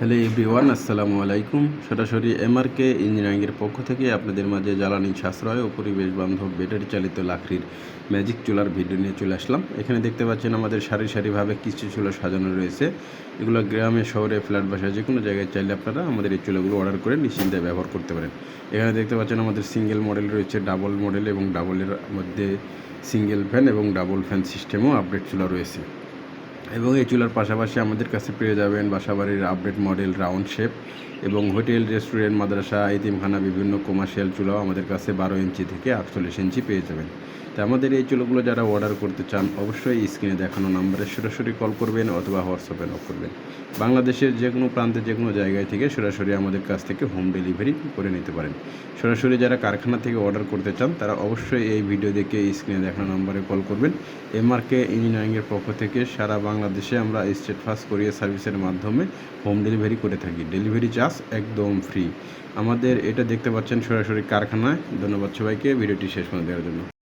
Hello everyone, আসসালামু আলাইকুম। সরাসরি এমআরকে ইঞ্জিনিয়ারিংয়ের পক্ষ থেকে আপনাদের মাঝে জ্বালানি সাশ্রয় ও পরিবেশ বান্ধব ব্যাটারি চালিত লাকড়ির ম্যাজিক চুলার ভিডিও নিয়ে চলে আসলাম। এখানে দেখতে পাচ্ছেন আমাদের সারি সারিভাবে কিছু চুলা সাজানো রয়েছে। এগুলো গ্রামে, শহরে ফ্ল্যাট বাসায় যে কোনো জায়গায় চাইলে আপনারা আমাদের এই চুলাগুলো অর্ডার করে নিশ্চিন্তে ব্যবহার করতে পারেন। এখানে দেখতে পাচ্ছেন আমাদের সিঙ্গেল মডেল রয়েছে ডাবল মডেল এবং ডাবলের মধ্যে সিঙ্গেল ফ্যান এবং ডাবল ফ্যান সিস্টেমও আপডেট চুলা রয়েছে। এবং এই চুলার পাশাপাশি আমাদের কাছে পেয়ে যাবেন বাসাবাড়ির আপডেট মডেল রাউন্ড শেপ এবং হোটেল রেস্টুরেন্ট মাদ্রাসা, এতিমখানা, বিভিন্ন কমার্শিয়াল চুলাও আমাদের কাছে বারো ইঞ্চি থেকে আটচল্লিশ ইঞ্চি পেয়ে যাবেন। তো আমাদের এই চুলোগুলো যারা অর্ডার করতে চান, অবশ্যই স্ক্রিনে দেখানো নাম্বারে সরাসরি কল করবেন অথবা হোয়াটসঅ্যাপে নক করবেন। বাংলাদেশের যে কোনো প্রান্তে, যে কোনো জায়গায় থেকে সরাসরি আমাদের কাছ থেকে হোম ডেলিভারি করে নিতে পারেন। সরাসরি যারা কারখানা থেকে অর্ডার করতে চান, তারা অবশ্যই এই ভিডিও দেখে স্ক্রিনে দেখানো নাম্বারে কল করবেন। এমআরকে ইঞ্জিনিয়ারিংয়ের পক্ষ থেকে সারা বাংলাদেশে আমরা স্টেট ফাস্ট কোরিয়ার সার্ভিসের মাধ্যমে হোম ডেলিভারি করে থাকি। ডেলিভারি চার্জ একদম ফ্রি। আমাদের এটা দেখতে পাচ্ছেন সরাসরি কারখানায়। ধন্যবাদ সবাইকে। ভিডিওটি শেষ করে দেওয়ার জন্য।